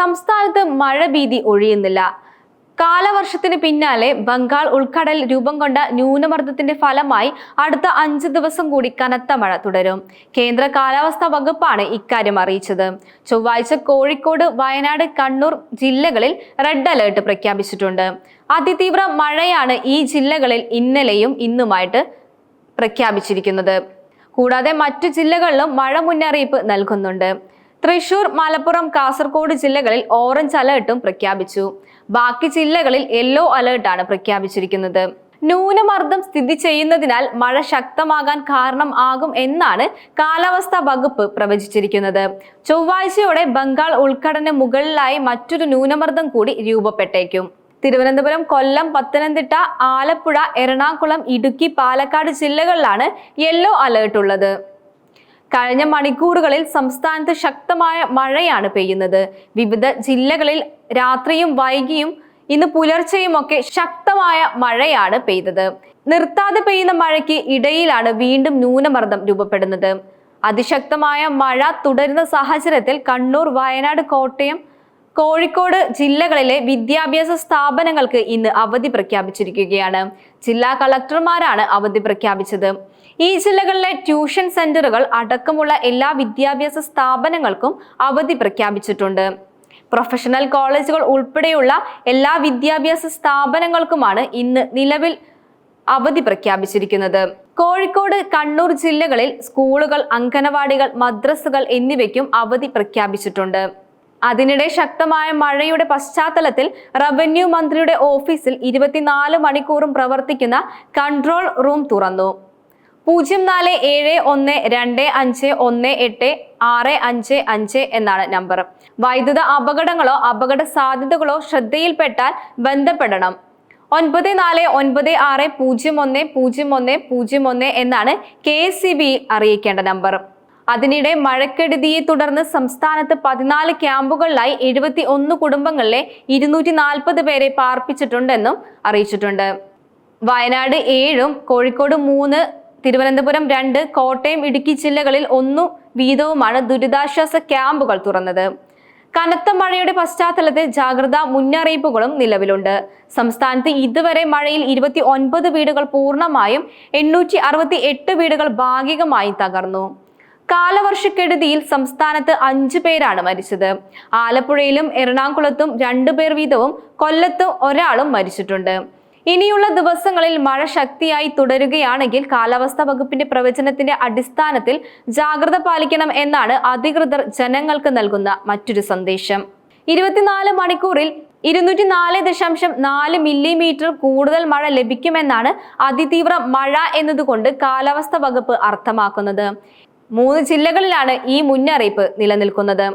സംസ്ഥാനത്ത് മഴ ഭീതി ഒഴിയുന്നില്ല. കാലവർഷത്തിന് പിന്നാലെ ബംഗാൾ ഉൾക്കടൽ രൂപം കൊണ്ട ന്യൂനമർദ്ദത്തിന്റെ ഫലമായി അടുത്ത അഞ്ച് ദിവസം കൂടി കനത്ത മഴ തുടരും. കേന്ദ്ര കാലാവസ്ഥാ വകുപ്പാണ് ഇക്കാര്യം അറിയിച്ചത്. ചൊവ്വാഴ്ച കോഴിക്കോട് വയനാട് കണ്ണൂർ ജില്ലകളിൽ റെഡ് അലേർട്ട് പ്രഖ്യാപിച്ചിട്ടുണ്ട്. അതിതീവ്ര മഴയാണ് ഈ ജില്ലകളിൽ ഇന്നലെയും ഇന്നുമായിട്ട് പ്രഖ്യാപിച്ചിരിക്കുന്നത്. കൂടാതെ മറ്റു ജില്ലകളിലും മഴ മുന്നറിയിപ്പ് നൽകുന്നുണ്ട്. തൃശൂർ മലപ്പുറം കാസർഗോഡ് ജില്ലകളിൽ ഓറഞ്ച് അലേർട്ടും പ്രഖ്യാപിച്ചു. ബാക്കി ജില്ലകളിൽ യെല്ലോ അലേർട്ടാണ് പ്രഖ്യാപിച്ചിരിക്കുന്നത്. ന്യൂനമർദ്ദം സ്ഥിതി ചെയ്യുന്നതിനാൽ മഴ ശക്തമാകാൻ കാരണം ആകും എന്നാണ് കാലാവസ്ഥാ വകുപ്പ് പ്രവചിച്ചിരിക്കുന്നത്. ചൊവ്വാഴ്ചയോടെ ബംഗാൾ ഉൾക്കടന് മുകളിലായി മറ്റൊരു ന്യൂനമർദ്ദം കൂടി രൂപപ്പെട്ടേക്കും. തിരുവനന്തപുരം കൊല്ലം പത്തനംതിട്ട ആലപ്പുഴ എറണാകുളം ഇടുക്കി പാലക്കാട് ജില്ലകളിലാണ് യെല്ലോ അലേർട്ട് ഉള്ളത് കഴിഞ്ഞ മണിക്കൂറുകളിൽ സംസ്ഥാനത്ത് ശക്തമായ മഴയാണ് പെയ്യുന്നത്. വിവിധ ജില്ലകളിൽ രാത്രിയും വൈകിയും ഇന്ന് പുലർച്ചെയുമൊക്കെ ശക്തമായ മഴയാണ് പെയ്തത്. നിർത്താതെ പെയ്യുന്ന മഴയ്ക്ക് ഇടയിലാണ് വീണ്ടും ന്യൂനമർദ്ദം രൂപപ്പെടുന്നത്. അതിശക്തമായ മഴ തുടരുന്ന സാഹചര്യത്തിൽ കണ്ണൂർ വയനാട് കോട്ടയം കോഴിക്കോട് ജില്ലകളിലെ വിദ്യാഭ്യാസ സ്ഥാപനങ്ങൾക്ക് ഇന്ന് അവധി പ്രഖ്യാപിച്ചിരിക്കുകയാണ്. ജില്ലാ കളക്ടർമാരാണ് അവധി പ്രഖ്യാപിച്ചത്. ഈ ജില്ലകളിലെ ട്യൂഷൻ സെന്ററുകൾ അടക്കമുള്ള എല്ലാ വിദ്യാഭ്യാസ സ്ഥാപനങ്ങൾക്കും അവധി പ്രഖ്യാപിച്ചിട്ടുണ്ട്. പ്രൊഫഷണൽ കോളേജുകൾ ഉൾപ്പെടെയുള്ള എല്ലാ വിദ്യാഭ്യാസ സ്ഥാപനങ്ങൾക്കുമാണ് ഇന്ന് നിലവിൽ അവധി പ്രഖ്യാപിച്ചിരിക്കുന്നത്. കോഴിക്കോട് കണ്ണൂർ ജില്ലകളിൽ സ്കൂളുകൾ അംഗനവാടികൾ മദ്രസകൾ എന്നിവയ്ക്കും അവധി പ്രഖ്യാപിച്ചിട്ടുണ്ട്. അതിനിടെ ശക്തമായ മഴയുടെ പശ്ചാത്തലത്തിൽ റവന്യൂ മന്ത്രിയുടെ ഓഫീസിൽ ഇരുപത്തിനാല് മണിക്കൂറും പ്രവർത്തിക്കുന്ന കൺട്രോൾ റൂം തുറന്നു. പൂജ്യം നാല് ഏഴ് ഒന്ന് രണ്ട് അഞ്ച് ഒന്ന് എട്ട് ആറ് അഞ്ച് അഞ്ച് എന്നാണ് നമ്പർ. വൈദ്യുത അപകടങ്ങളോ അപകട സാധ്യതകളോ ശ്രദ്ധയിൽപ്പെട്ടാൽ ബന്ധപ്പെടണം. ഒൻപത് നാല് ഒൻപത് ആറ് പൂജ്യം ഒന്ന് പൂജ്യം ഒന്ന് പൂജ്യം ഒന്ന് എന്നാണ് കെ എസ് സി ബി അറിയിക്കേണ്ട നമ്പർ. അതിനിടെ മഴക്കെടുതിയെ തുടർന്ന് സംസ്ഥാനത്ത് പതിനാല് ക്യാമ്പുകളിലായി എഴുപത്തി ഒന്ന് കുടുംബങ്ങളിലെ ഇരുന്നൂറ്റി നാൽപ്പത് പേരെ പാർപ്പിച്ചിട്ടുണ്ടെന്നും അറിയിച്ചിട്ടുണ്ട്. വയനാട് ഏഴും കോഴിക്കോട് മൂന്ന് തിരുവനന്തപുരം രണ്ട് കോട്ടയം ഇടുക്കി ജില്ലകളിൽ ഒന്നു വീതവുമാണ് ദുരിതാശ്വാസ ക്യാമ്പുകൾ തുറന്നത്. കനത്ത മഴയുടെ പശ്ചാത്തലത്തിൽ ജാഗ്രതാ മുന്നറിയിപ്പുകളും നിലവിലുണ്ട്. സംസ്ഥാനത്ത് ഇതുവരെ മഴയിൽ ഇരുപത്തി ഒൻപത് വീടുകൾ പൂർണമായും എണ്ണൂറ്റി അറുപത്തി എട്ട് വീടുകൾ ഭാഗികമായും തകർന്നു. കാലവർഷക്കെടുതിയിൽ സംസ്ഥാനത്ത് അഞ്ചു പേരാണ് മരിച്ചത്. ആലപ്പുഴയിലും എറണാകുളത്തും രണ്ടു പേർ വീതവും കൊല്ലത്തും ഒരാളും മരിച്ചിട്ടുണ്ട്. ഇനിയുള്ള ദിവസങ്ങളിൽ മഴ ശക്തിയായി തുടരുകയാണെങ്കിൽ കാലാവസ്ഥാ വകുപ്പിന്റെ പ്രവചനത്തിന്റെ അടിസ്ഥാനത്തിൽ ജാഗ്രത പാലിക്കണം എന്നാണ് അധികൃതർ ജനങ്ങൾക്ക് നൽകുന്ന മറ്റൊരു സന്ദേശം. ഇരുപത്തിനാല് മണിക്കൂറിൽ ഇരുന്നൂറ്റി നാല് ദശാംശം നാല് മില്ലിമീറ്റർ കൂടുതൽ മഴ ലഭിക്കുമെന്നാണ് അതിതീവ്ര മഴ എന്നതുകൊണ്ട് കാലാവസ്ഥാ വകുപ്പ് അർത്ഥമാക്കുന്നത്. മൂന്ന് ജില്ലകളിലാണ് ഈ മുന്നറിയിപ്പ് നിലനിൽക്കുന്നത്.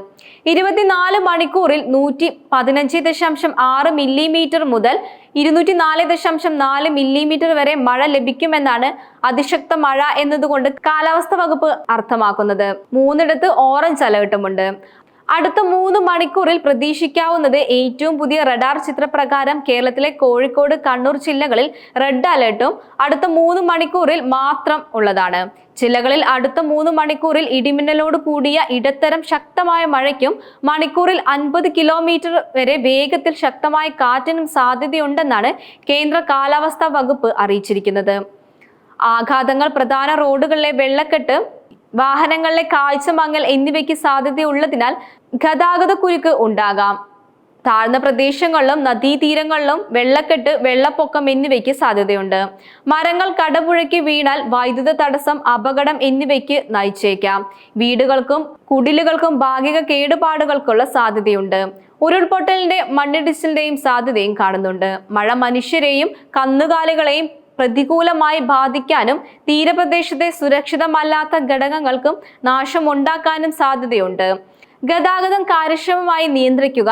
ഇരുപത്തിനാല് മണിക്കൂറിൽ നൂറ്റി പതിനഞ്ച് ദശാംശം ആറ് മില്ലിമീറ്റർ മുതൽ ഇരുന്നൂറ്റി നാല് ദശാംശം നാല് മില്ലിമീറ്റർ വരെ മഴ ലഭിക്കുമെന്നാണ് അതിശക്ത മഴ എന്നതുകൊണ്ട് കാലാവസ്ഥ വകുപ്പ് അർത്ഥമാക്കുന്നത്. മൂന്നിടത്ത് ഓറഞ്ച് അലേർട്ടുമുണ്ട്. അടുത്ത മൂന്ന് മണിക്കൂറിൽ പ്രതീക്ഷിക്കാവുന്നത് ഏറ്റവും പുതിയ റഡാർ ചിത്രപ്രകാരം കേരളത്തിലെ കോഴിക്കോട് കണ്ണൂർ ജില്ലകളിൽ റെഡ് അലേർട്ടും അടുത്ത മൂന്ന് മണിക്കൂറിൽ മാത്രം ഉള്ളതാണ്. ജില്ലകളിൽ അടുത്ത മൂന്ന് മണിക്കൂറിൽ ഇടിമിന്നലോട് കൂടിയ ഇടത്തരം ശക്തമായ മഴയ്ക്കും മണിക്കൂറിൽ അൻപത് കിലോമീറ്റർ വരെ വേഗത്തിൽ ശക്തമായ കാറ്റിനും സാധ്യതയുണ്ടെന്നാണ് കേന്ദ്ര കാലാവസ്ഥാ വകുപ്പ് അറിയിച്ചിരിക്കുന്നത്. ആഘാതങ്ങൾ പ്രധാന റോഡുകളിലെ വെള്ളക്കെട്ട് വാഹനങ്ങളിലെ കാഴ്ച മങ്ങൽ എന്നിവയ്ക്ക് സാധ്യതയുള്ളതിനാൽ ഗതാഗത കുരുക്ക് ഉണ്ടാകാം. താഴ്ന്ന പ്രദേശങ്ങളിലും നദീതീരങ്ങളിലും വെള്ളക്കെട്ട് വെള്ളപ്പൊക്കം എന്നിവയ്ക്ക് സാധ്യതയുണ്ട്. മരങ്ങൾ കടപുഴക്കി വീണാൽ വൈദ്യുത തടസ്സം അപകടം എന്നിവയ്ക്ക് നയിച്ചേക്കാം. വീടുകൾക്കും കുടിലുകൾക്കും ഭാഗിക കേടുപാടുകൾക്കുള്ള സാധ്യതയുണ്ട്. ഉരുൾപൊട്ടലിന്റെ മണ്ണിടിച്ചിലിന്റെയും സാധ്യതയും കാണുന്നുണ്ട്. മഴ മനുഷ്യരെയും കന്നുകാലികളെയും പ്രതികൂലമായി ബാധിക്കാനും തീരപ്രദേശത്തെ സുരക്ഷിതമല്ലാത്ത ഘടകങ്ങൾക്കും നാശമുണ്ടാക്കാനും സാധ്യതയുണ്ട്. ഗതാഗതം കാര്യക്ഷമമായി നിയന്ത്രിക്കുക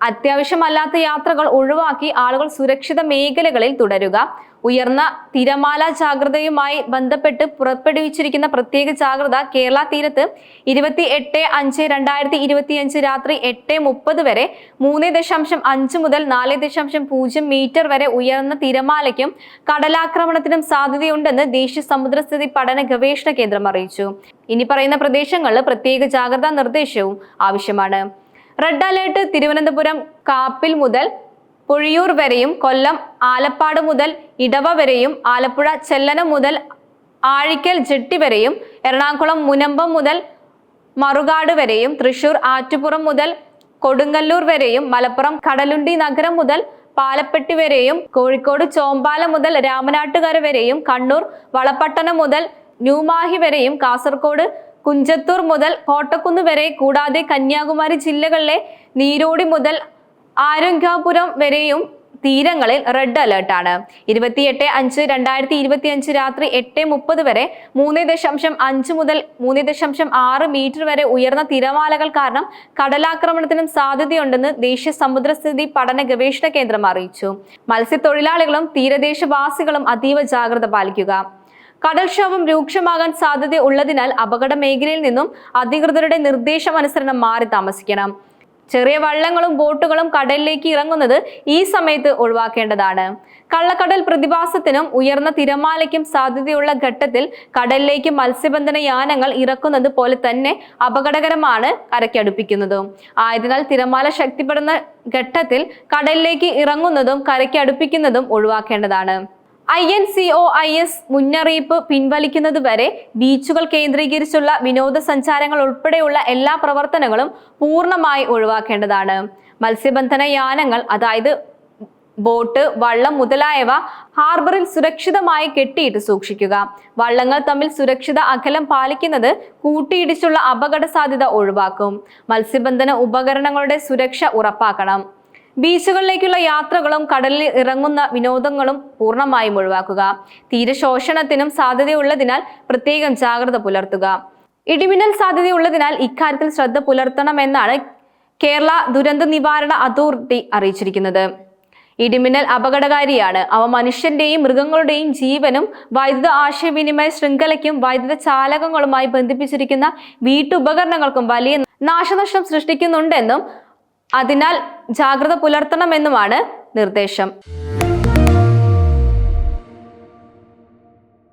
അത്യാവശ്യമല്ലാത്ത യാത്രകൾ ഒഴിവാക്കി ആളുകൾ സുരക്ഷിത മേഖലകളിൽ തുടരുക ഉയർന്ന തിരമാല ജാഗ്രതയുമായി ബന്ധപ്പെട്ട് പുറപ്പെടുവിച്ചിരിക്കുന്ന പ്രത്യേക ജാഗ്രത കേരള തീരത്ത് ഇരുപത്തി എട്ട് അഞ്ച് രണ്ടായിരത്തി ഇരുപത്തിയഞ്ച് രാത്രി എട്ട് മുപ്പത് വരെ മൂന്ന് ദശാംശം അഞ്ച് മുതൽ നാല് ദശാംശം പൂജ്യം മീറ്റർ വരെ ഉയർന്ന തിരമാലയ്ക്കും കടലാക്രമണത്തിനും സാധ്യതയുണ്ടെന്ന് ദേശീയ സമുദ്രസ്ഥിതി പഠന ഗവേഷണ കേന്ദ്രം അറിയിച്ചു. ഇനി പറയുന്ന പ്രദേശങ്ങളിൽ പ്രത്യേക ജാഗ്രതാ നിർദ്ദേശവും ആവശ്യമാണ്. റെഡ് അലേർട്ട് തിരുവനന്തപുരം കാപ്പിൽ മുതൽ പൊഴിയൂർ വരെയും കൊല്ലം ആലപ്പാട് മുതൽ ഇടവ വരെയും ആലപ്പുഴ ചെല്ലനം മുതൽ ആഴിക്കൽ ജെട്ടി വരെയും എറണാകുളം മുനമ്പം മുതൽ മറുകാട് വരെയും തൃശൂർ ആറ്റുപുറം മുതൽ കൊടുങ്ങല്ലൂർ വരെയും മലപ്പുറം കടലുണ്ടി നഗരം മുതൽ പാലപ്പെട്ടി വരെയും കോഴിക്കോട് ചോമ്പാല മുതൽ രാമനാട്ടുകര വരെയും കണ്ണൂർ വളപട്ടണം മുതൽ ന്യൂമാഹി വരെയും കാസർഗോഡ് കുഞ്ചത്തൂർ മുതൽ കോട്ടക്കുന്ന് വരെ കൂടാതെ കന്യാകുമാരി ജില്ലകളിലെ നീരോടി മുതൽ ആരോഗ്യപുരം വരെയും തീരങ്ങളിൽ റെഡ് അലേർട്ടാണ് ഇരുപത്തിയെട്ട് അഞ്ച് രണ്ടായിരത്തി ഇരുപത്തി അഞ്ച് രാത്രി എട്ട് മുപ്പത് വരെ മൂന്ന് ദശാംശം അഞ്ച് മുതൽ മൂന്ന് ദശാംശം ആറ് മീറ്റർ വരെ ഉയർന്ന തിരമാലകൾ കാരണം കടലാക്രമണത്തിനും സാധ്യതയുണ്ടെന്ന് ദേശീയ സമുദ്രസ്ഥിതി പഠന ഗവേഷണ കേന്ദ്രം അറിയിച്ചു. മത്സ്യത്തൊഴിലാളികളും തീരദേശവാസികളും അതീവ ജാഗ്രത പാലിക്കുക. കടൽക്ഷോഭം രൂക്ഷമാകാൻ സാധ്യത ഉള്ളതിനാൽ അപകട മേഖലയിൽ നിന്നും അധികൃതരുടെ നിർദ്ദേശമനുസരണം മാറി താമസിക്കണം. ചെറിയ വള്ളങ്ങളും ബോട്ടുകളും കടലിലേക്ക് ഇറങ്ങുന്നത് ഈ സമയത്ത് ഒഴിവാക്കേണ്ടതാണ്. കള്ളക്കടൽ പ്രതിഭാസത്തിനും ഉയർന്ന തിരമാലയ്ക്കും സാധ്യതയുള്ള ഘട്ടത്തിൽ കടലിലേക്ക് മത്സ്യബന്ധന യാനങ്ങൾ ഇറക്കുന്നത് പോലെ തന്നെ അപകടകരമാണ് കരയ്ക്കടുപ്പിക്കുന്നതും ആയതിനാൽ തിരമാല ശക്തിപ്പെടുന്ന ഘട്ടത്തിൽ കടലിലേക്ക് ഇറങ്ങുന്നതും കരയ്ക്കടുപ്പിക്കുന്നതും ഒഴിവാക്കേണ്ടതാണ്. I N C O I S മുന്നറിയിപ്പ് പിൻവലിക്കുന്നത് വരെ ബീച്ചുകൾ കേന്ദ്രീകരിച്ചുള്ള വിനോദസഞ്ചാരങ്ങൾ ഉൾപ്പെടെയുള്ള എല്ലാ പ്രവർത്തനങ്ങളും പൂർണമായി ഒഴിവാക്കേണ്ടതാണ്. മത്സ്യബന്ധന യാനങ്ങൾ അതായത് ബോട്ട് വള്ളം മുതലായവ ഹാർബറിൽ സുരക്ഷിതമായി കെട്ടിയിട്ട് സൂക്ഷിക്കുക. വള്ളങ്ങൾ തമ്മിൽ സുരക്ഷിത അകലം പാലിക്കുന്നത് കൂട്ടിയിടിച്ചുള്ള അപകട സാധ്യത ഒഴിവാക്കും. മത്സ്യബന്ധന ഉപകരണങ്ങളുടെ സുരക്ഷ ഉറപ്പാക്കണം. ബീച്ചുകളിലേക്കുള്ള യാത്രകളും കടലിൽ ഇറങ്ങുന്ന വിനോദങ്ങളും പൂർണമായും ഒഴിവാക്കുക. തീരശോഷണത്തിനും സാധ്യതയുള്ളതിനാൽ പ്രത്യേകം ജാഗ്രത പുലർത്തുക. ഇടിമിന്നൽ സാധ്യതയുള്ളതിനാൽ ഇക്കാര്യത്തിൽ ശ്രദ്ധ പുലർത്തണമെന്നാണ് കേരള ദുരന്ത നിവാരണ അതോറിറ്റി അറിയിച്ചിരിക്കുന്നത്. ഇടിമിന്നൽ അപകടകാരിയാണ്. അവ മനുഷ്യന്റെയും മൃഗങ്ങളുടെയും ജീവനും വൈദ്യുത ആശയവിനിമയ ശൃംഖലയ്ക്കും വൈദ്യുത ചാലകങ്ങളുമായി ബന്ധിപ്പിച്ചിരിക്കുന്ന വീട്ടുപകരണങ്ങൾക്കും വലിയ നാശനഷ്ടം സൃഷ്ടിക്കുന്നുണ്ടെന്നും അതിനാൽ ജാഗ്രത പുലർത്തണമെന്നുമാണ് നിർദ്ദേശം.